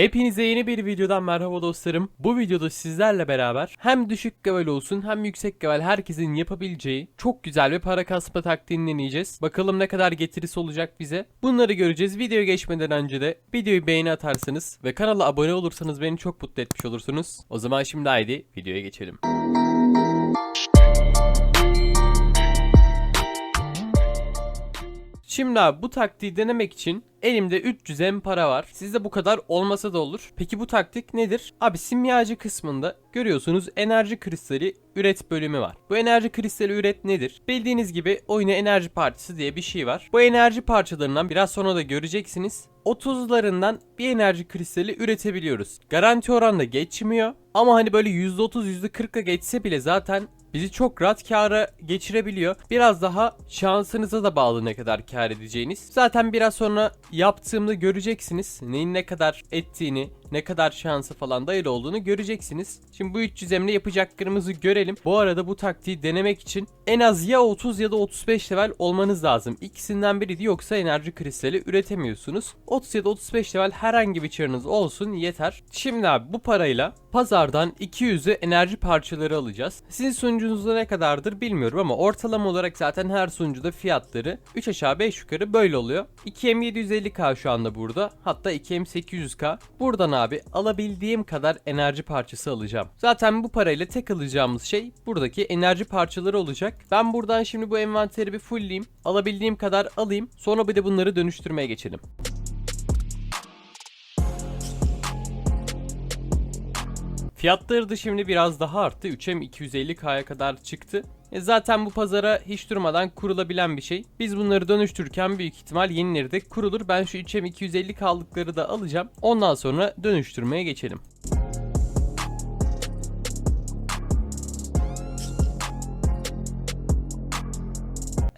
Hepinize yeni bir videodan merhaba dostlarım. Bu videoda sizlerle beraber hem düşük level olsun hem yüksek level herkesin yapabileceği çok güzel bir para kasma taktiğini deneyeceğiz. Bakalım ne kadar getirisi olacak bize. Bunları göreceğiz. Videoya geçmeden önce de videoyu beğeni atarsanız ve kanala abone olursanız beni çok mutlu etmiş olursunuz. O zaman şimdi haydi videoya geçelim. Şimdi abi bu taktiği denemek için elimde 300 M para var. Sizde bu kadar olmasa da olur. Peki bu taktik nedir? Abi simyacı kısmında görüyorsunuz enerji kristali üret bölümü var. Bu enerji kristali üret nedir? Bildiğiniz gibi oyuna enerji parçası diye bir şey var. Bu enerji parçalarından biraz sonra da göreceksiniz. 30'larından bir enerji kristali üretebiliyoruz. Garanti oranda geçmiyor. Ama hani böyle %30 %40'a geçse bile zaten bizi çok rahat kâra geçirebiliyor. Biraz daha şansınıza da bağlı ne kadar kâr edeceğiniz. Zaten biraz sonra yaptığımda göreceksiniz. Neyin ne kadar ettiğini, ne kadar şansı falan dayalı olduğunu göreceksiniz. Şimdi bu 300 emre yapacaklarımızı görelim. Bu arada bu taktiği denemek için en az ya 30 ya da 35 level olmanız lazım. İkisinden biri yoksa enerji kristali üretemiyorsunuz. 30 ya da 35 level herhangi bir çarınız olsun yeter. Şimdi abi bu parayla pazardan 200'ü enerji parçaları alacağız. Sizin sunucunuzda ne kadardır bilmiyorum ama ortalama olarak zaten her sunucuda fiyatları 3 aşağı 5 yukarı böyle oluyor. 2M 750K şu anda burada. Hatta 2M 800K. Buradan alabildiğim kadar enerji parçası alacağım. Zaten bu parayla tek alacağımız şey buradaki enerji parçaları olacak. Ben buradan şimdi bu envanteri bir fullleyeyim. Alabildiğim kadar alayım. Sonra bir de bunları dönüştürmeye geçelim. Fiyatları da şimdi biraz daha arttı. 3M 250K'ya kadar çıktı. E zaten bu pazara hiç durmadan kurulabilen bir şey. Biz bunları dönüştürürken büyük ihtimal yenileri de kurulur. Ben şu 3M 250 kaldıkları da alacağım. Ondan sonra dönüştürmeye geçelim.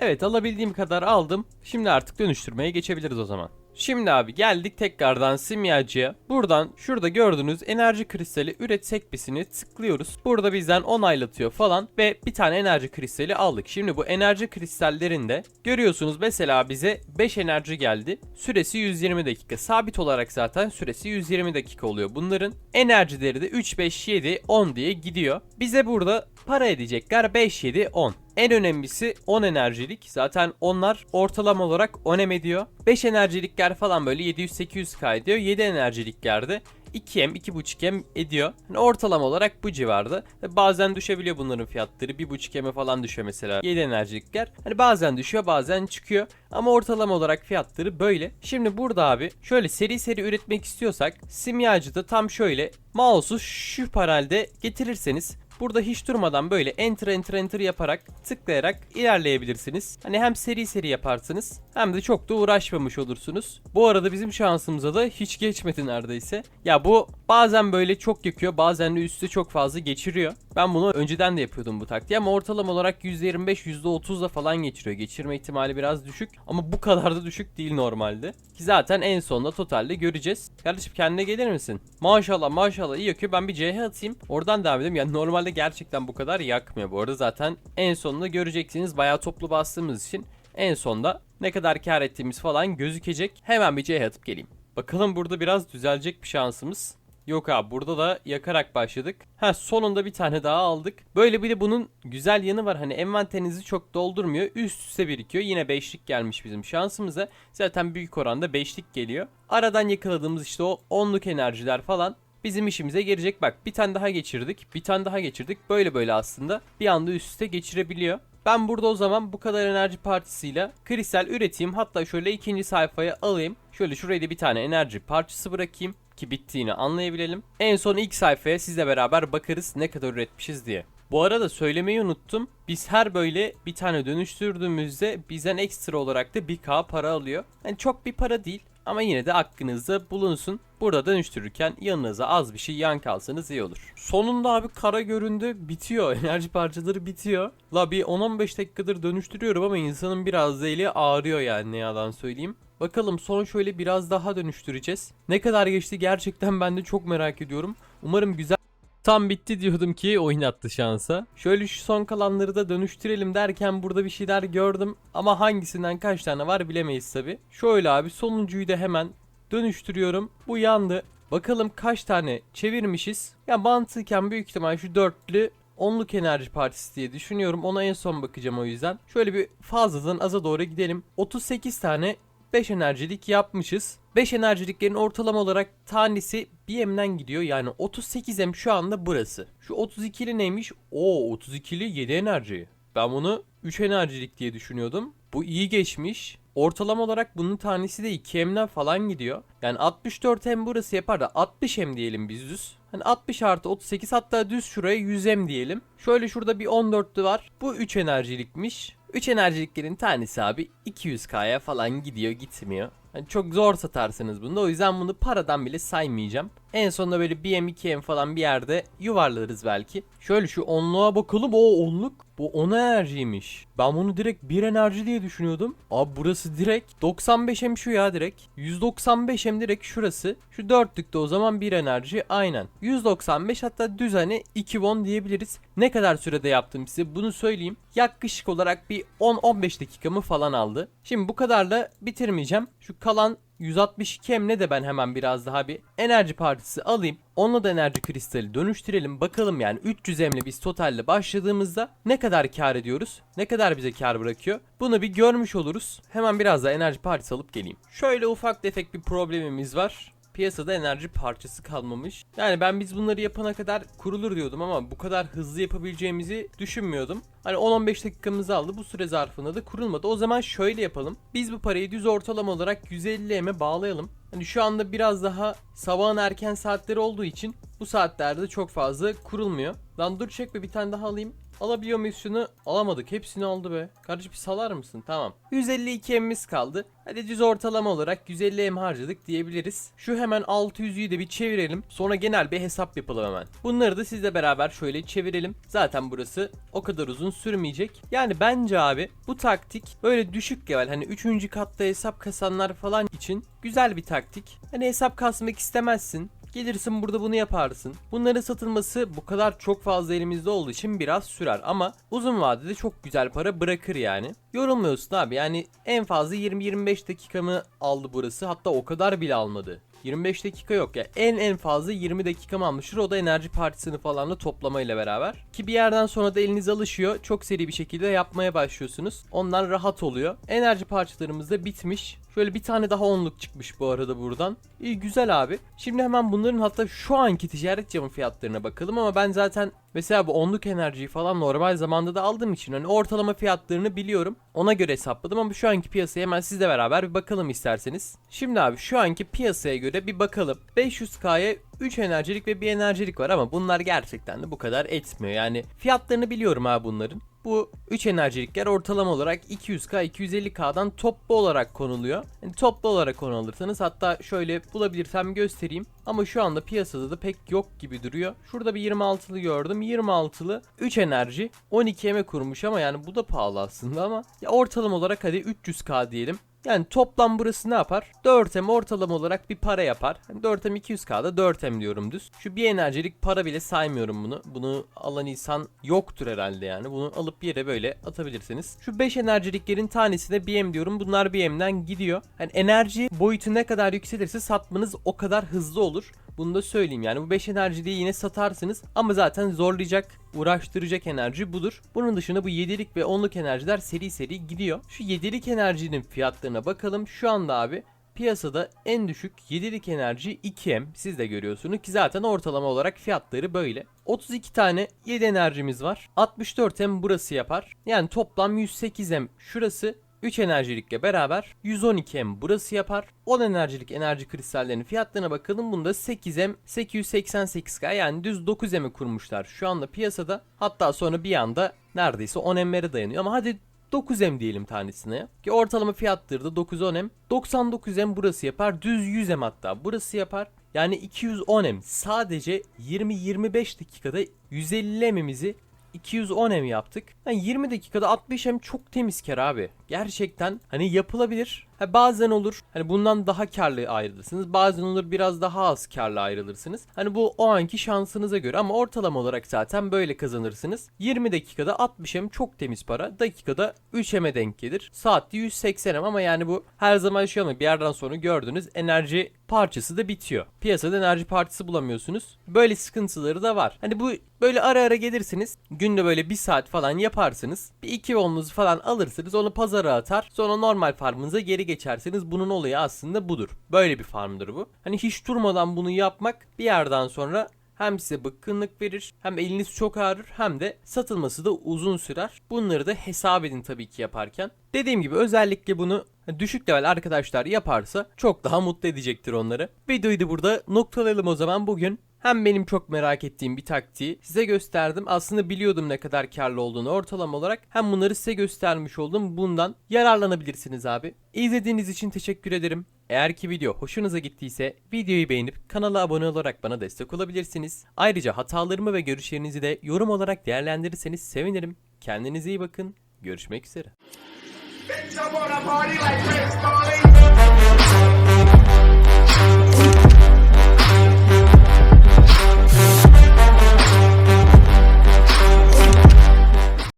Evet alabildiğim kadar aldım. Şimdi artık dönüştürmeye geçebiliriz o zaman. Şimdi abi geldik tekrardan simyacıya. Buradan şurada gördüğünüz enerji kristali üret sekmesini tıklıyoruz. Burada bizden onaylatıyor falan ve bir tane enerji kristali aldık. Şimdi bu enerji kristallerinde görüyorsunuz mesela bize 5 enerji geldi. Süresi 120 dakika. Sabit olarak zaten süresi 120 dakika oluyor. Bunların enerjileri de 3, 5, 7, 10 diye gidiyor. Bize burada para edecekler 5, 7, 10. En önemlisi 10 enerjilik. Zaten onlar ortalama olarak 10 em ediyor. 5 enerjilikler falan böyle 700-800k ediyor. 7 enerjiliklerde 2M, 2.5M ediyor. Yani ortalama olarak bu civarda. Bazen düşebiliyor bunların fiyatları. 1.5M'e falan düşüyor mesela 7 enerjilikler. Hani bazen düşüyor bazen çıkıyor. Ama ortalama olarak fiyatları böyle. Şimdi burada abi şöyle seri seri üretmek istiyorsak simyacıda tam şöyle mouse'u şu paralde getirirseniz Burada hiç durmadan böyle enter enter enter yaparak tıklayarak ilerleyebilirsiniz. Hani hem seri seri yaparsınız hem de çok da uğraşmamış olursunuz. Bu arada bizim şansımıza da hiç geçmedi neredeyse. Ya bu bazen böyle çok yakıyor bazen de üstü çok fazla geçiriyor. Ben bunu önceden de yapıyordum bu taktiği ama ortalama olarak %25 %30'da falan geçiriyor. Geçirme ihtimali biraz düşük ama bu kadar da düşük değil normalde. Ki zaten en sonunda totalde göreceğiz. Kardeşim kendine gelir misin? Maşallah maşallah iyi yakıyor. Ben bir CH atayım. Oradan devam edeyim. Yani normalde gerçekten bu kadar yakmıyor. Bu arada zaten en sonunda göreceksiniz. Bayağı toplu bastığımız için en sonda ne kadar kar ettiğimiz falan gözükecek. Hemen bir CH atıp geleyim. Bakalım burada biraz düzelecek bir şansımız. Yok abi burada da yakarak başladık. Ha sonunda bir tane daha aldık. Böyle bir de bunun güzel yanı var. Hani envanterinizi çok doldurmuyor. Üst üste birikiyor. Yine 5'lik gelmiş bizim şansımıza. Zaten büyük oranda 5'lik geliyor. Aradan yakaladığımız işte o 10'luk enerjiler falan bizim işimize gelecek. Bak bir tane daha geçirdik. Bir tane daha geçirdik. Böyle böyle aslında bir anda üst üste geçirebiliyor. Ben burada o zaman bu kadar enerji parçasıyla kristal üreteyim. Hatta şöyle ikinci sayfaya alayım. Şöyle şuraya da bir tane enerji parçası bırakayım ki bittiğini anlayabilelim. En son ilk sayfaya sizle beraber bakarız ne kadar üretmişiz diye. Bu arada söylemeyi unuttum. Biz her böyle bir tane dönüştürdüğümüzde bizden ekstra olarak da 1k para alıyor. Yani çok bir para değil ama yine de aklınızda bulunsun. Burada dönüştürürken yanınıza az bir şey yan kalsanız iyi olur. Sonunda abi kara göründü bitiyor. Enerji parçaları bitiyor. La bir 10-15 dakikadır dönüştürüyorum ama insanın biraz eli ağrıyor yani ne yalan söyleyeyim. Bakalım son şöyle biraz daha dönüştüreceğiz. Ne kadar geçti gerçekten ben de çok merak ediyorum. Umarım güzel Tam bitti diyordum ki oyun attı şansa. Şöyle şu son kalanları da dönüştürelim derken burada bir şeyler gördüm. Ama hangisinden kaç tane var bilemeyiz tabi. Şöyle abi sonuncuyu da hemen dönüştürüyorum. Bu yandı. Bakalım kaç tane çevirmişiz. Ya mantıken büyük ihtimal şu dörtlü onluk enerji partisi diye düşünüyorum. Ona en son bakacağım o yüzden. Şöyle bir fazladan aza doğru gidelim. 38 tane 5 enerjilik yapmışız. 5 enerjiliklerin ortalama olarak tanesi BM'den gidiyor. Yani 38M şu anda burası. Şu 32'li neymiş? Oo 32'li 7 enerji. Ben bunu 3 enerjilik diye düşünüyordum. Bu iyi geçmiş. Ortalama olarak bunun tanesi de 2M'den falan gidiyor. Yani 64M burası yapar da 60M diyelim biz düz. Hani 60 artı 38 hatta düz şuraya 100M diyelim. Şöyle şurada bir 14'lü var. Bu 3 enerjilikmiş. 3 enerjiliklerin tanesi abi 200k'ya falan gidiyor gitmiyor. Hani çok zor satarsınız bunu da o yüzden bunu paradan bile saymayacağım. En sonunda böyle 1M 2M falan bir yerde yuvarlarız belki. Şöyle şu onluğa bakalım. O onluk. Bu 10 enerjiymiş. Ben bunu direkt 1 enerji diye düşünüyordum. Abi burası direkt 95M şu ya direkt. 195M direkt şurası. Şu dörtlükte o zaman 1 enerji aynen. 195 hatta düz hani 2 won diyebiliriz. Ne kadar sürede yaptım size bunu söyleyeyim. Yaklaşık olarak bir 10-15 dakikamı falan aldı. Şimdi bu kadarla bitirmeyeceğim. Şu kalan 162 emle de ben hemen biraz daha bir enerji partisi alayım. Onunla da enerji kristali dönüştürelim. Bakalım yani 300 emle biz totalde başladığımızda ne kadar kar ediyoruz? Ne kadar bize kar bırakıyor? Bunu bir görmüş oluruz. Hemen biraz daha enerji partisi alıp geleyim. Şöyle ufak tefek bir problemimiz var piyasada enerji parçası kalmamış. Yani ben biz bunları yapana kadar kurulur diyordum ama bu kadar hızlı yapabileceğimizi düşünmüyordum. Hani 10-15 dakikamızı aldı bu süre zarfında da kurulmadı. O zaman şöyle yapalım. Biz bu parayı düz ortalama olarak 150M'e bağlayalım. Hani şu anda biraz daha sabahın erken saatleri olduğu için bu saatlerde çok fazla kurulmuyor. Lan dur çek bir tane daha alayım. Alabiliyor muyuz şunu? Alamadık. Hepsini aldı be. Kardeşim bir salar mısın? Tamam. 152 M'imiz kaldı. Hadi düz ortalama olarak 150 M harcadık diyebiliriz. Şu hemen 600'ü de bir çevirelim. Sonra genel bir hesap yapalım hemen. Bunları da sizle beraber şöyle çevirelim. Zaten burası o kadar uzun sürmeyecek. Yani bence abi bu taktik böyle düşük level hani 3. katta hesap kasanlar falan için güzel bir taktik. Hani hesap kasmak istemezsin. Gelirsin burada bunu yaparsın. Bunların satılması bu kadar çok fazla elimizde olduğu için biraz sürer ama uzun vadede çok güzel para bırakır yani. Yorulmuyorsun abi yani en fazla 20-25 dakikamı aldı burası hatta o kadar bile almadı. 25 dakika yok ya. En en fazla 20 dakika mı almıştır. O da enerji partisini falan da toplamayla beraber. Ki bir yerden sonra da eliniz alışıyor. Çok seri bir şekilde yapmaya başlıyorsunuz. Ondan rahat oluyor. Enerji parçalarımız da bitmiş. Şöyle bir tane daha onluk çıkmış bu arada buradan. İyi güzel abi. Şimdi hemen bunların hatta şu anki ticaret camı fiyatlarına bakalım ama ben zaten mesela bu onluk enerjiyi falan normal zamanda da aldığım için hani ortalama fiyatlarını biliyorum. Ona göre hesapladım ama şu anki piyasaya hemen sizle beraber bir bakalım isterseniz. Şimdi abi şu anki piyasaya göre bir bakalım. 500K'ya 3 enerjilik ve 1 enerjilik var ama bunlar gerçekten de bu kadar etmiyor. Yani fiyatlarını biliyorum abi bunların. Bu 3 enerjilikler ortalama olarak 200k 250k'dan toplu olarak konuluyor. Yani toplu olarak konu alırsanız hatta şöyle bulabilirsem göstereyim. Ama şu anda piyasada da pek yok gibi duruyor. Şurada bir 26'lı gördüm. 26'lı 3 enerji 12M'e kurmuş ama yani bu da pahalı aslında ama ya ortalama olarak hadi 300k diyelim. Yani toplam burası ne yapar? 4M ortalama olarak bir para yapar. Yani 4M 200K'da 4M diyorum düz. Şu bir enerjilik para bile saymıyorum bunu. Bunu alan insan yoktur herhalde yani. Bunu alıp bir yere böyle atabilirsiniz. Şu 5 enerjiliklerin tanesine BM diyorum. Bunlar BM'den gidiyor. Yani enerji boyutu ne kadar yükselirse satmanız o kadar hızlı olur. Bunu da söyleyeyim yani bu 5 enerjiyi yine satarsınız ama zaten zorlayacak, uğraştıracak enerji budur. Bunun dışında bu 7'lik ve 10'luk enerjiler seri seri gidiyor. Şu 7'lik enerjinin fiyatlarına bakalım. Şu anda abi piyasada en düşük 7'lik enerji 2M siz de görüyorsunuz ki zaten ortalama olarak fiyatları böyle. 32 tane 7 enerjimiz var. 64M burası yapar. Yani toplam 108M şurası 3 enerjilikle beraber 112M burası yapar. 10 enerjilik enerji kristallerinin fiyatlarına bakalım. Bunda 8M 888K yani düz 9M'i kurmuşlar şu anda piyasada. Hatta sonra bir anda neredeyse 10M'lere dayanıyor ama hadi 9M diyelim tanesine. Ki ortalama fiyattır da 9-10M. 99M burası yapar. Düz 100M hatta burası yapar. Yani 210M sadece 20-25 dakikada 150M'imizi 210 M yaptık. Yani 20 dakikada 60 M çok temiz kar abi. Gerçekten hani yapılabilir. Ha, bazen olur hani bundan daha karlı ayrılırsınız. Bazen olur biraz daha az karlı ayrılırsınız. Hani bu o anki şansınıza göre ama ortalama olarak zaten böyle kazanırsınız. 20 dakikada 60 hem çok temiz para. Dakikada 3 heme denk gelir. Saatte 180 hem ama yani bu her zaman şey olmuyor. Bir yerden sonra gördüğünüz enerji parçası da bitiyor. Piyasada enerji parçası bulamıyorsunuz. Böyle sıkıntıları da var. Hani bu böyle ara ara gelirsiniz. Günde böyle bir saat falan yaparsınız. Bir iki vonunuzu falan alırsınız. Onu pazara atar. Sonra normal farmınıza geri geçersiniz. Bunun olayı aslında budur. Böyle bir farmdır bu. Hani hiç durmadan bunu yapmak bir yerden sonra hem size bıkkınlık verir, hem eliniz çok ağrır, hem de satılması da uzun sürer. Bunları da hesap edin tabii ki yaparken. Dediğim gibi özellikle bunu düşük level arkadaşlar yaparsa çok daha mutlu edecektir onları. Videoyu da burada noktalayalım o zaman bugün. Hem benim çok merak ettiğim bir taktiği size gösterdim. Aslında biliyordum ne kadar karlı olduğunu ortalama olarak. Hem bunları size göstermiş oldum. Bundan yararlanabilirsiniz abi. İzlediğiniz için teşekkür ederim. Eğer ki video hoşunuza gittiyse videoyu beğenip kanala abone olarak bana destek olabilirsiniz. Ayrıca hatalarımı ve görüşlerinizi de yorum olarak değerlendirirseniz sevinirim. Kendinize iyi bakın. Görüşmek üzere.